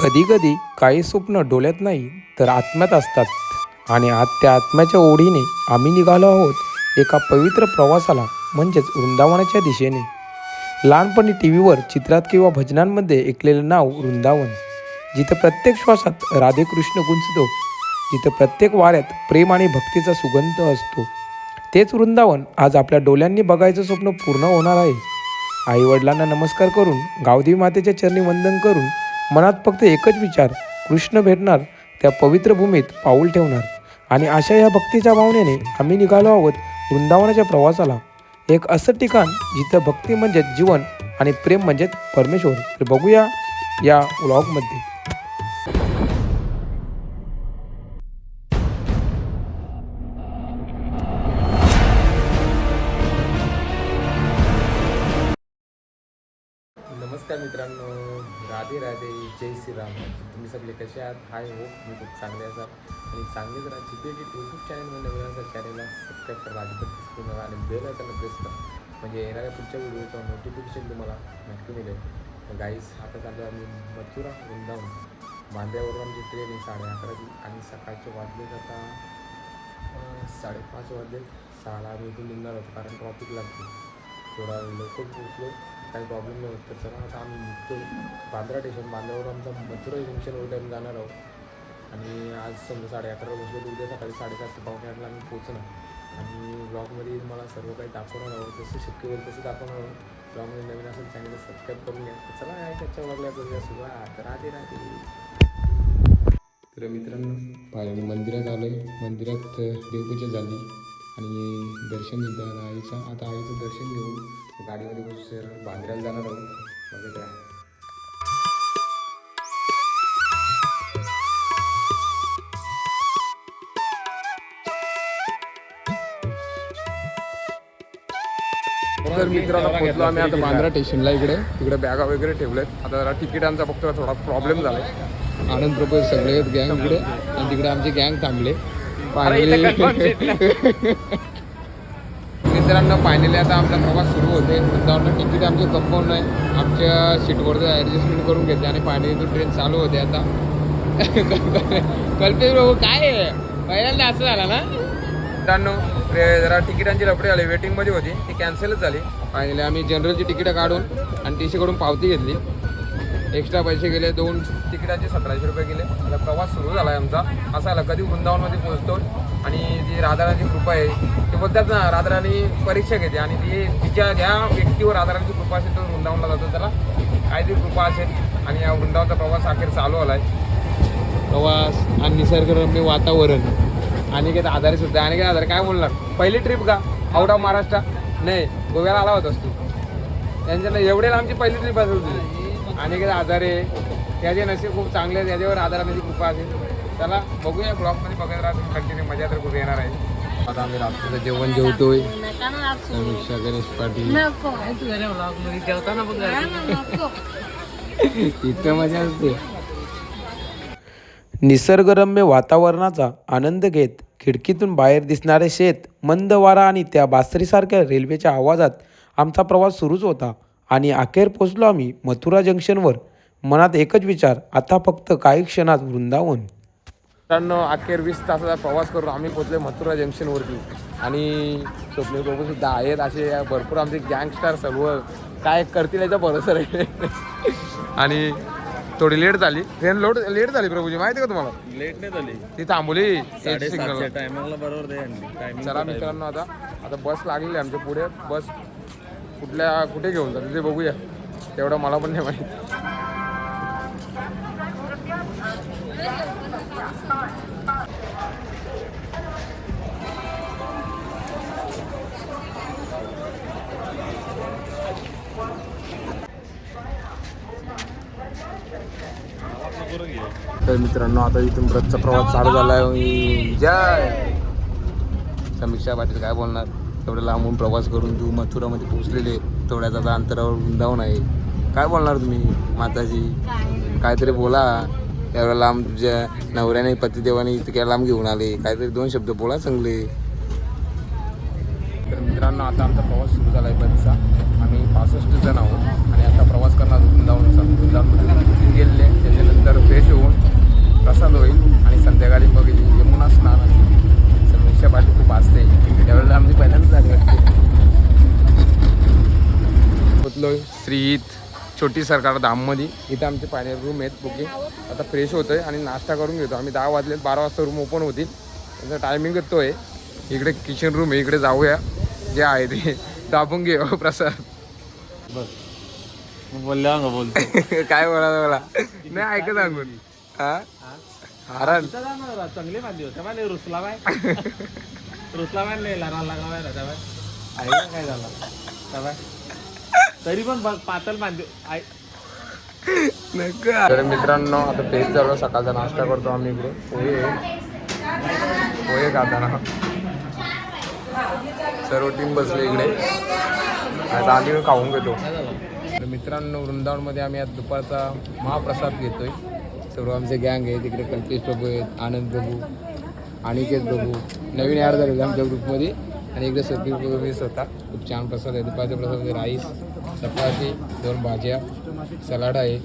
कधीकधी काही स्वप्न डोळ्यात नाही तर आत्म्यात असतात. आणि आज त्या आत्म्याच्या ओढीने आम्ही निघालो आहोत एका पवित्र प्रवासाला म्हणजेच वृंदावनाच्या दिशेने. लहानपणी टी व्हीवर चित्रात किंवा भजनांमध्ये ऐकलेलं नाव वृंदावन जिथं प्रत्येक श्वासात राधेकृष्ण गुंजतो जिथं प्रत्येक वाऱ्यात प्रेम आणि भक्तीचा सुगंध असतो. तेच वृंदावन आज आपल्या डोळ्यांनी बघायचं स्वप्न पूर्ण होणार आहे. आईवडिलांना नमस्कार करून गावदेवी मातेच्या चरणी वंदन करून मनात फक्त एकच विचार कृष्ण भेटणार त्या पवित्र भूमीत पाऊल ठेवणार. आणि अशा या भक्तीच्या भावनेने आम्ही निघालो आहोत वृंदावनाच्या प्रवासाला. एक असं ठिकाण जिथं भक्ती म्हणजेच जीवन आणि प्रेम म्हणजेच परमेश्वर. तर बघूया या व्लॉगमध्ये कसे आहात हाय हो मी खूप चांगले असाल आणि चांगले जर जिथे यूट्यूब चॅनलमध्ये नवीन असाल चॅनलला सबस्क्राईब करा अजिबात करू नका आणि बेल आयकॉनला प्रेस करा. म्हणजे येणाऱ्या पुढच्या व्हिडिओचं नोटिफिकेशन तुम्हाला नक्की मिळेल. गाईस आता चालू आम्ही मथुरा वृंदावन. बांद्यावरून आमची ट्रेन आहे साडे अकराची आणि सकाळचे वाजले आता साडेपाच वाजले. सहाला आम्ही इथून निघणार होतो कारण ट्रॉफिक लागते. थोडा लवकर पोहोचलो. काही प्रॉब्लेम नाही होत. तर चला आता आम्ही निघतो बांद्रा स्टेशन बांद्रावर आमचा मथुरा जंक्शनवर आम्ही जाणार आहोत. आणि आज समजा साडे अकरा वाजले तर उद्या सकाळी साडेसात ते पावणे आठला आम्ही पोहोचणार. आणि ब्लॉगमध्ये मला सर्व काही दाखवणार आहोत. जसं शक्य होईल तसं दाखवणार आहोत. ब्लॉगमध्ये नवीन असेल चॅनलला सबस्क्राईब करून घ्या. तर चला आहे त्याच्या ब्लॉगला करूया. सुरुवात. तर राधे. राहते तर मित्रांनो पाहिजे मंदिरात आलो आहे मंदिरात देवपूजा झाली. आणि दर्शन सुद्धा आईचं आता आईचं दर्शन घेऊन गाडीमध्ये बसून सर बांद्र्याला जाणार आहोत. बघा काय तर मित्रांनो पोहोचलो आम्ही आता बांद्रा स्टेशनला. इकडे तिकडे बॅगा वगैरे ठेवल्यात. आता जरा तिकिटांचा फक्त थोडा प्रॉब्लेम झाला आनंद प्रभू सगळे गँग इकडे. आणि तिकडे आमचे गँग थांबले. मित्रांनो फायनली आता आमचा प्रवास सुरू होते वृंदावनला तिकीट आमचे कंपाऊंड आहे आमच्या सीटवरती ॲडजस्टमेंट करून घेतले आणि फायनली इथून ट्रेन चालू होते आता. कल्पेश प्रभू काय पहिल्यांदा असं झाला ना? मित्रांनो जरा तिकिटांची लपडी आली वेटिंगमध्ये होती. ती कॅन्सलच झाली. फायनली आम्ही जनरलची तिकीटं काढून आणि टी सीकडून पावती घेतली. एक्स्ट्रा पैसे गेले दोन. तिकिटाचे सतराशे रुपये गेले. आता प्रवास सुरू झाला आहे आमचा. असा आला कधी वृंदावनमध्ये पोहोचतो आणि जी राधाराणीची कृपा आहे ते बोलतात ना राधाराणी परीक्षा घेते आणि ती तिच्या ज्या व्यक्तीवर राधाराणीची कृपा असेल तो वृंदावनला जातो. त्याला काहीतरी कृपा असेल आणि या वृंदावनचा प्रवास अखेर चालू आला आहे प्रवास आणि निसर्गरम्य वातावरण. आणि काही आधारे सुद्धा. आणि काही आधार काय बोलणार? पहिली ट्रिप का? Out of Maharashtra? नाही गोव्याला आला होतास तू. त्यांच्या एवढे लांबची पहिली ट्रिप असेल तुझी. आणि काही आधारे त्याचे नशीब खूप चांगले आहेत त्याच्यावर आधाराची कृपा असेल. त्याला बघूया ब्लॉगमध्ये बघत राहतो कंटिन्यू मजा तर खूप येणार आहे. आता आम्ही रात्रीचं जेवण जेवतोय. समीक्षा गणेश पाटील. नको. इतकं मजा असते. निसर्गरम्य वातावरणाचा आनंद घेत खिडकीतून बाहेर दिसणारे शेत मंद वारा आणि त्या बासरीसारख्या रेल्वेच्या आवाजात आमचा प्रवास सुरूच होता आणि अखेर पोचलो आम्ही मथुरा जंक्शनवर. मनात एकच विचार आता फक्त काही क्षणात वृंदावन. मित्रांनो अखेर वीस तासाचा प्रवास करून आम्ही पोचले मथुरा जंक्शनवरती. आणि स्वप्नील प्रभू सुद्धा आहेत असे भरपूर आमचे गँगस्टार सर्व. काय करतील याचा भरोसा आहे आणि थोडी लेट झाली. ट्रेन लोड लेट झाली प्रभूजी माहिती आहे का तुम्हाला? लेट नाही झाली. ती थांबवली. टायमिंगला बरोबर चला मित्रांनो आता आता बस लागलेली आमच्या पुढे. बस कुठल्या कुठे घेऊन जाते ते बघूया. तेवढं मला पण नाही माहिती. तर मित्रांनो आता इथून ब्रथचा प्रवास चालू झाला आहे जय! समीक्षा पाटील काय बोलणार? तेवढं लांबून प्रवास करून तू मथुरामध्ये पोहोचलेले तेवढ्याच आता अंतरावर वृंदावन आहे. काय बोलणार तुम्ही माताजी? काहीतरी बोला. एवढा लांब तुझ्या नवऱ्याने पतिदेवाने इतक्या लांब घेऊन आले. काहीतरी दोन शब्द बोला चांगले. तर मित्रांनो आता आमचा प्रवास सुरू झाला आहे बसचा आम्ही पासष्ट जण आहोत आणि आता प्रवास करणार वृंदावन वृंदावनमध्ये गेले त्याच्यानंतर फ्रेश होऊन प्रसाद होईल आणि संध्याकाळी मग यमुना स्नान असेल. मिशा पाठी खूप असते त्यावेळेला आमची पहिल्यांदाच झाली वाटते श्रीत छोटी सरकार धाममध्ये इथं आमचे पाणी रूम आहेत बुकिंग आता फ्रेश होतोय आणि नाश्ता करून घेतो. आम्ही दहा वाजले बारा वाजता रूम ओपन होतील. त्यांचा टायमिंगच तो आहे. इकडे किचन रूम आहे इकडे जाऊया. जे आहे ते दाबून घेऊ प्रसाद. बोलल्या का बोलतो काय बोला मला? नाही ऐकत सांगून हा? हरण. चांगले होते मला रुसला बाय रुसला बाय राजा आहे काय झालं? तरी पण बघ पातळ बांधली. आई. तर मित्रांनो आता पेज जवळ सकाळचा नाश्ता करतो आम्ही इकडे. पोहे. पोहे खाताना. सर्व टीम बसले इकडे. आता आम्ही खाऊन घेतो. तर मित्रांनो वृंदावनमध्ये आम्ही आज दुपारचा महाप्रसाद घेतोय. सर्व आमचे गँग आहे तिकडे कल्पेश प्रभू आहेत आनंद प्रभू अनिकेत प्रभू नवीन ॲड झालेले आमच्या ग्रुपमध्ये आणि इकडे सतीश प्रभू मी स्वतः. खूप छान प्रसाद आहे. दुपारच्या प्रसाद राईस चपाती दोन भाज्या सलाड आहे.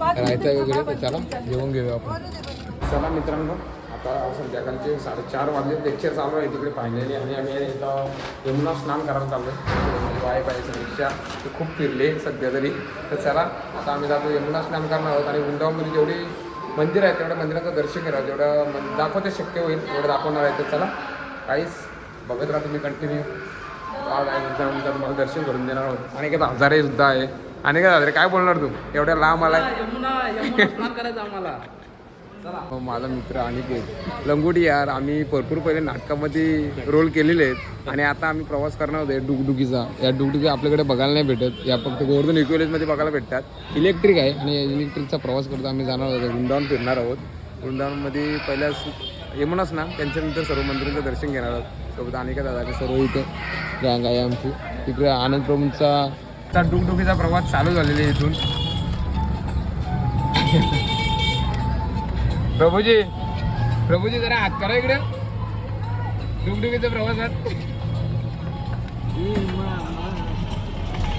रायता वगैरे तर चला जेवून घेऊया आपण. चला मित्रांनो आता संध्याकाळचे साडेचार वाजले. लेक्चर चालू आहे तिकडे पाहिलेले आणि आम्ही इथं यमुना स्नान करायला चाललो आहे म्हणजे वाय पाहिजे रिक्षा ते खूप फिरले सध्या तरी. तर चला आता आम्ही जातो यमुना स्नान करणार आहोत. आणि उंडावमध्ये जेवढी मंदिर आहे तेवढ्या मंदिराचं दर्शन करा जेवढं दाखवते शक्य होईल तेवढं दाखवणार आहे. तर चला काहीच बघत राहा तुम्ही कंटिन्यू तुम्हाला दर्शन करून देणार आहोत. आणि काय हजारे सुद्धा आहे. आणि काय हजारे काय बोलणार तू? एवढ्या लांब हो, माझा मित्र अनिकेत. लंगोटी यार आम्ही भरपूर पहिले नाटकामध्ये रोल केलेले आहेत. आणि आता आम्ही प्रवास करणार होतो डुगडुगीचा. या डुगडुगी आपल्याकडे बघायला नाही भेटत. या फक्त गोवर्धन इक्वेलेजमध्ये बघायला भेटतात. इलेक्ट्रिक आहे आणि इलेक्ट्रिकचा प्रवास करतो आम्ही जाणार होतो वृंदावन फिरणार आहोत. वृंदावनमध्ये पहिल्या यमुनाच ना त्यांच्यानंतर सर्व मंदिरांचं दर्शन घेणार आहोत. सोबत अनेक दादाचे सर्व इथे गँग आहे आमची. तिकडे आनंद प्रभूंचा डुकडुकीचा प्रवास चालू झालेला आहे इथून. प्रभूजी प्रभूजी जरा हात करा इकडे. डुकडुकीचा प्रवासात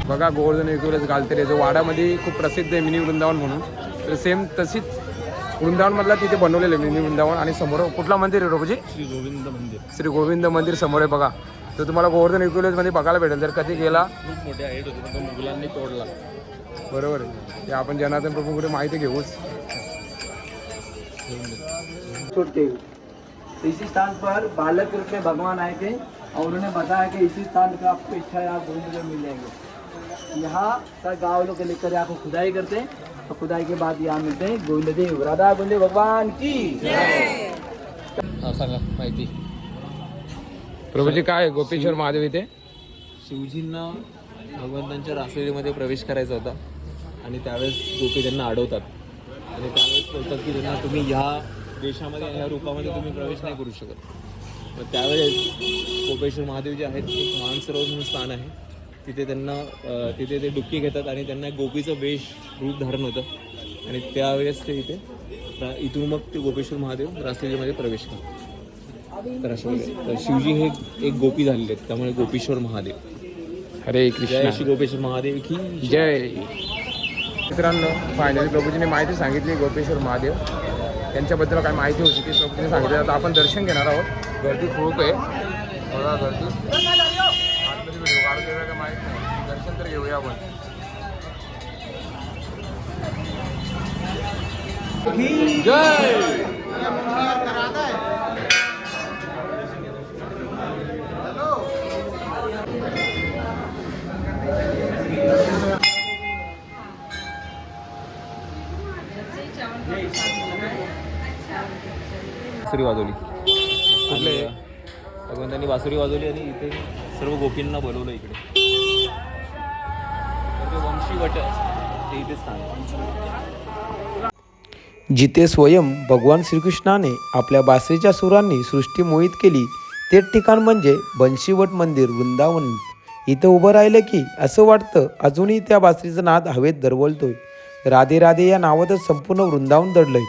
बघा गोवर्धन एकूरच घालते जो वाड्यामध्ये खूप प्रसिद्ध आहे मिनी वृंदावन म्हणून. तर सेम तशीच वृंदावनमधला तिथे बनवलेलं आहे मिनी वृंदावन आणि समोर कुठला मंदिर आहे प्रभूजी श्री गोविंद मंदिर. श्री गोविंद मंदिर समोर आहे बघा. तर तुम्हाला गोवर्धनमध्ये बघायला भेटेल. जर कधी गेला खूप मोठे हाईट होते पण तो मुघलांनी तोडला. बरोबर आहे. ते आपण जनार्दन प्रभूकडे माहिती घेऊच. इसी स्थान पर बालक रूप में भगवान आए थे और उन्होंने बताया कि इसी स्थान का आपको इच्छा है आप घूमने को मिलेंगे। यहाँ का गाँव लोग लेकर यहाँ को खुदाई करते हैं। और खुदाई के बाद यहाँ मिलते हैं। गोविंद देव राधा गोविंद भगवान की। हा सांगा माहिती. प्रभूजी काय? गोपेश्वर महादेव इथे? शिवजींना भगवंतांच्या रासलीमध्ये प्रवेश करायचा होता आणि त्यावेळेस गोपी त्यांना अडवतात. आणि त्यावेळेस बोलतात की त्यांना तुम्ही ह्या देशामध्ये ह्या रूपामध्ये तुम्ही प्रवेश नाही करू शकत. मग त्यावेळेस गोपेश्वर महादेव जे आहेत एक मानसरोवर म्हणून स्थान आहे. तिथे त्यांना तिथे ते डुबकी घेतात आणि त्यांना गोपीचं वेश रूप धारण होतं. आणि त्यावेळेस ते इथे इथून मग ते गोपेश्वर महादेव रासलीमध्ये प्रवेश करतात. तर प्रकारे. तर शिवजी हे एक गोपी झालेले आहेत त्यामुळे गोपेश्वर महादेव. हरे कृष्ण. श्री गोपेश्वर महादेव की जय. मित्रांनो फायनली प्रभूजीने माहिती सांगितली गोपेश्वर महादेव. त्यांच्याबद्दल काय माहिती होती ती प्रभूजीने सांगितली. आता आपण दर्शन घेणार आहोत. गर्दी खूप आहे. बघा गर्दी आतमध्ये व्हिडिओ काढून देऊया का माहीत नाही दर्शन तर घेऊया आपण. जय! बासुरी वाजवली. कुठले? भगवंतांनी बासुरी वाजवली आणि इथे सर्व गोपींना बोलवलं इकडे. जिथे स्वयं भगवान श्रीकृष्णाने आपल्या बासरीच्या सुरांनी सृष्टी मोहित केली ते ठिकाण म्हणजे बंशीवट मंदिर वृंदावन. इथं उभं राहिलं की असं वाटतं अजूनही त्या बासरीचा नाद हवेत दरवळतोय. राधे राधे या नावातच संपूर्ण वृंदावन दडलंय.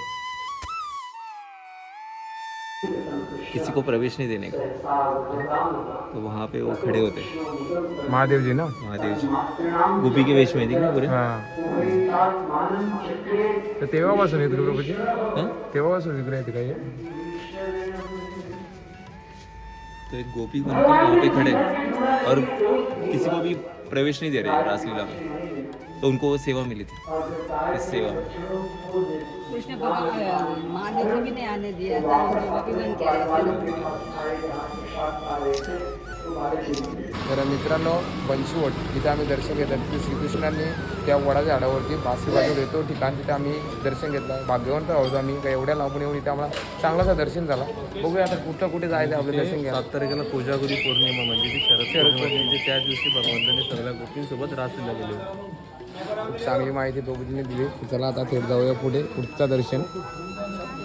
किसी को प्रवेश नहीं देने का। तो वहाँ पे वो खड़े होते। महादेव जी ना? महादेव जी। गोपी के वेश में दिख रहे पूरे? हाँ। तर तेव्हापासून येतो प्रभूजी हाँ? तेव्हापासून विग्रह येते काय तो एक गोपी बनकर वहाँ पे खड़े और किसी को भी प्रवेश नहीं दे रहे हैं रासलीला में। तो उनको वो सेवा मिली थी। इस सेवा में। कृष्ण भगवान महादेव को भी नहीं आने दिया था भी तर मित्रांनो बंशीवट तिथे आम्ही दर्शन घेतलं तिथे श्रीकृष्णांनी त्या वडाच्या झाडावरती बासरी वाजवत येतो. ठिकाण तिथे आम्ही दर्शन घेतलं. भाग्यवंत आहोत आम्ही. काय एवढ्या लांबून येऊन इथे आम्हाला चांगलासा दर्शन झाला. बघूया आता कुठं कुठे जायचं आपलं दर्शन घ्यायला. सात तारखेला कोजागरी पौर्णिमा म्हणजे ती शरद पौर्णिमा. म्हणजे त्या दिवशी भगवंताने सगळ्या गोष्टींसोबत रासलीला गेले होते खूप चांगली माहिती दोघींनी दिली. चला आता थेट जाऊया पुढे. पुढचं दर्शन.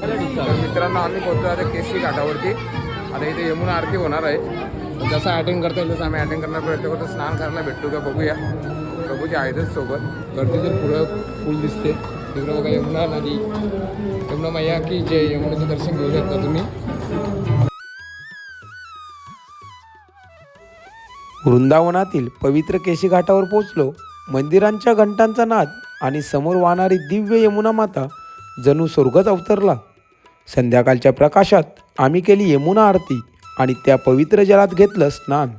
मित्रांनो आम्ही पोहोचतो आता केसी घाटावरती. आता इथे यमुना आरती होणार आहे. जसं अटेंड करता येईल तसं आम्ही अटेंड करणार प्रयत्न करतो. स्नान करायला भेटतो का बघूया. प्रभूजी आहेतच सोबत. गर्दी तर पुढं फुल दिसते. तिकडं बघा यमुना नदी. यमुना मैया की जे यमुनेचं दर्शन घेऊ शकता तुम्ही. वृंदावनातील पवित्र केशी घाटावर पोचलो मंदिरांच्या घंटांचा नाद आणि समोर वाहणारी दिव्य यमुना माता जणू स्वर्गच अवतरला. संध्याकाळच्या प्रकाशात आम्ही केली यमुना आरती आणि त्या पवित्र जलात घेतलं स्नान.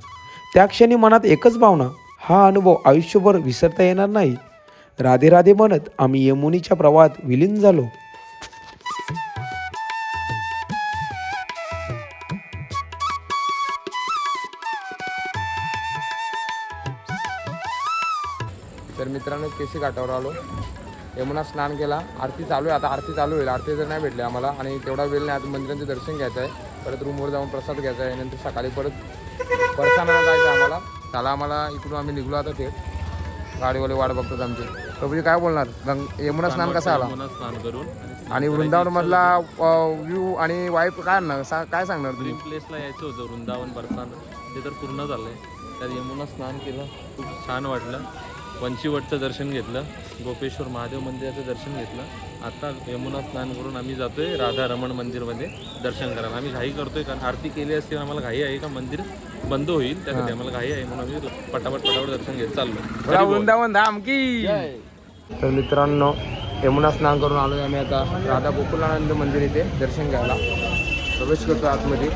त्या क्षणी मनात एकच भावना हा अनुभव आयुष्यभर विसरता येणार नाही. राधे राधे म्हणत आम्ही यमुनीच्या प्रवाहात विलीन झालो. केसी घाटावर आलो. यमुना स्नान केला. आरती चालू आहे. आता आरती चालू होईल. आरती तर नाही भेटली आम्हाला आणि तेवढा वेळ नाही. आता मंदिरांचं दर्शन घ्यायचं आहे. परत रूमवर जाऊन प्रसाद घ्यायचा आहे. नंतर सकाळी परत परसानाला जायचं आम्हाला. त्याला आम्हाला इकडून आम्ही निघलो आता ते गाडीवाले वाट बघतात आमचे. प्रभूजी काय बोलणार? गंग यमुना स्नान कसा आला? स्नान करून आणि वृंदावन मधला व्ह्यू आणि वाईफ काय ना सा काय सांगणार तुम्ही? ड्रीम प्लेसला यायचं होतं. वृंदावन बरसात ते तर पूर्ण झालंय. त्यात यमुना स्नान केलं. खूप छान वाटलं. पंचीवटचं दर्शन घेतलं गोपेश्वर महादेव मंदिराचं दर्शन घेतलं. आता यमुना स्नान करून आम्ही जातोय राधा रमण मंदिरमध्ये दर्शन करायला. आम्ही घाई करतोय कारण आरती केली असती आम्हाला घाई आहे का? मंदिर बंद होईल त्यासाठी आम्हाला घाई आहे म्हणून आम्ही पटापट पटापट दर्शन घेत चाललो. वृंदावन धाम की! तर मित्रांनो यमुना स्नान करून आलोय आम्ही आता राधा गोकुलानंद मंदिर इथे दर्शन घ्यायला. प्रवेश करतो आतमध्ये.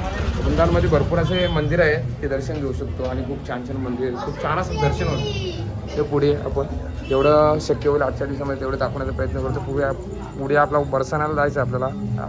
वृंदावनमध्ये भरपूर असे मंदिर आहे ते दर्शन घेऊ शकतो. आणि खूप छान छान मंदिर आहे. खूप छान असं दर्शन होतं. ते पुढे आपण जेवढं शक्य होईल आजच्या दिवसामध्ये तेवढं दाखवण्याचा प्रयत्न करतो. पुढे पुढे आपला बरसाण्याला जायचं आहे आपल्याला.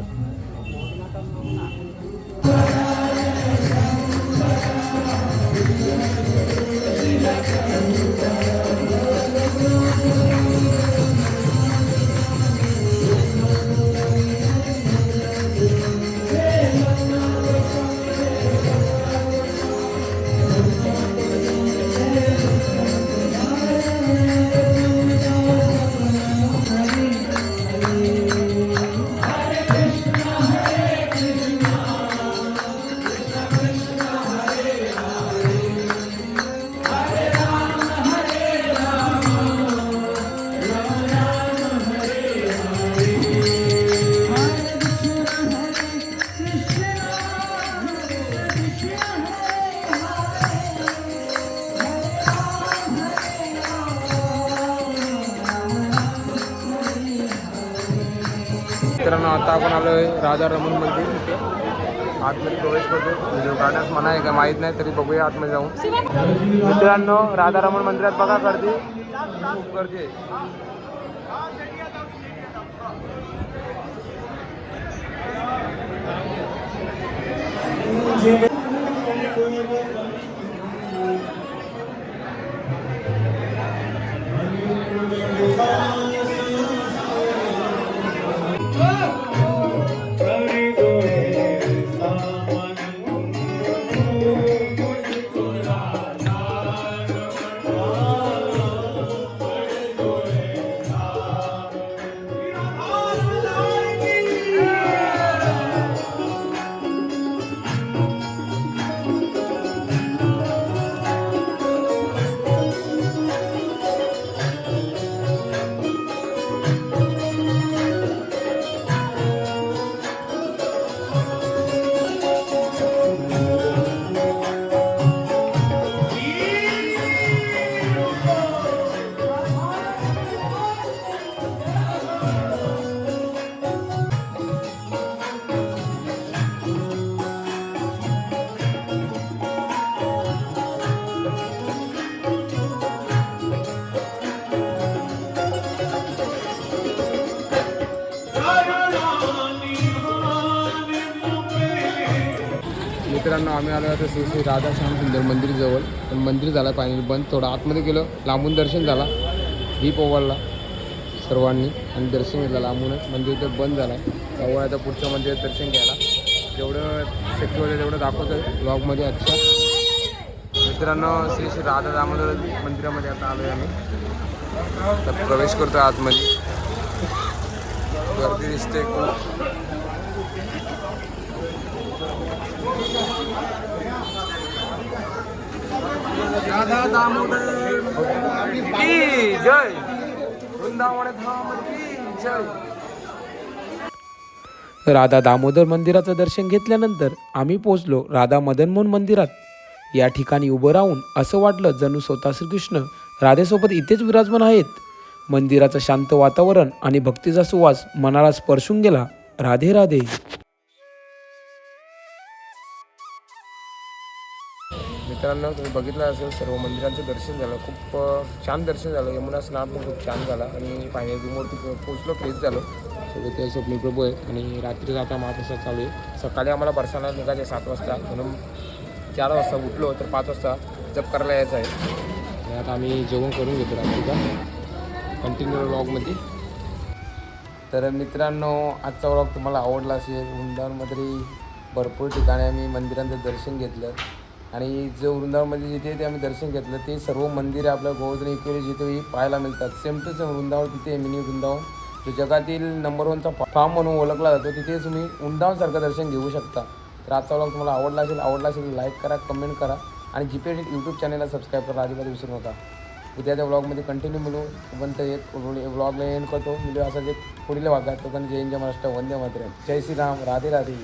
आता आपण आलो आहे राधा रमण मंदिर आतमध्ये प्रवेश करतो व्हिडिओ काढण्यास मना आहे का माहीत नाही तरी बघूया आतमध्ये जाऊन. मित्रांनो राधा रमण मंदिरात बघा गर्दी. खूप गर्दी आहे. मित्रांनो आम्ही आलो आता श्री श्री राधाश्याम सुंदर मंदिरजवळ पण मंदिर झालं पाणी बंद. थोडं आतमध्ये गेलो. लांबून दर्शन झाला. दीप ओवाळला सर्वांनी. आणि दर्शन घेतलं लांबूनच. मंदिर तर बंद झालं आहे त्यामुळे आता पुढच्या मंदिरात दर्शन घ्यायला. जेवढं शक्य होतं तेवढं दाखवतं आहे ब्लॉगमध्ये अच्छा मित्रांनो श्री श्री राधा दामोदर मंदिरामध्ये आता आलो आहे आम्ही. तर प्रवेश करतो आतमध्ये. गर्दी दिसते खूप. राधा दामोदर की जय। वृंदावन धाम की जय। राधा दामोदर मंदिराचं दर्शन घेतल्यानंतर आम्ही पोचलो राधा मदनमोहन मंदिरात. या ठिकाणी उभं राहून असं वाटलं जणू स्वतः श्रीकृष्ण राधेसोबत इथेच विराजमान आहेत. मंदिराचं शांत वातावरण आणि भक्तीचा सुवास मनाला स्पर्शून गेला. राधे राधे. मित्रांनो तुम्ही बघितलं असेल सर्व मंदिरांचं दर्शन झालं. खूप छान दर्शन झालं. यमुना स्नान पण खूप छान झाला आणि फायनल रूमवरती पोचलो फ्रेश झालो. सोबत ते स्वप्नील प्रभू आहेत आणि रात्री आता महाप्रसाद चालू आहे. सकाळी आम्हाला बरसाला निघायचं सात वाजता. म्हणून चार वाजता उठलो तर पाच वाजता जप करायला यायचं आहे. आणि आता आम्ही जेवण करून घेतो रात्रीचा. कंटिन्यू व्लॉगमध्ये तर मित्रांनो आजचा व्लॉग तुम्हाला आवडला असेल वृंदावनमध्ये भरपूर ठिकाणी आम्ही मंदिरांचं दर्शन घेतलं. आणि जे वृंदावनमध्ये जिथे ते आम्ही दर्शन घेतलं ते सर्व मंदिरे आपल्या गोवर्धन इकडे जिथे पाहायला मिळतात. सेम टू सेम वृंदावन तिथे मिनी वृंदावन जो जगातील नंबर वनचा फार्म म्हणून ओळखला जातो तिथे तुम्ही वृंदावनसारखं दर्शन घेऊ शकता. तर आजचा व्लॉग तुम्हाला आवडला असेल आवडला असेल लाईक करा कमेंट करा आणि जीपे यूट्यूब चॅनलला सबस्क्राईब करा अजिबात विसरू नका. उद्याच्या ब्लॉगमध्ये कंटिन्यू मिळू पण ते एक ब्लॉगला एंड करतो. मिळू असं जे पुढील भागात तो पण जय जय महाराष्ट्र वंदे मात्र जय श्रीराम राधे राधे.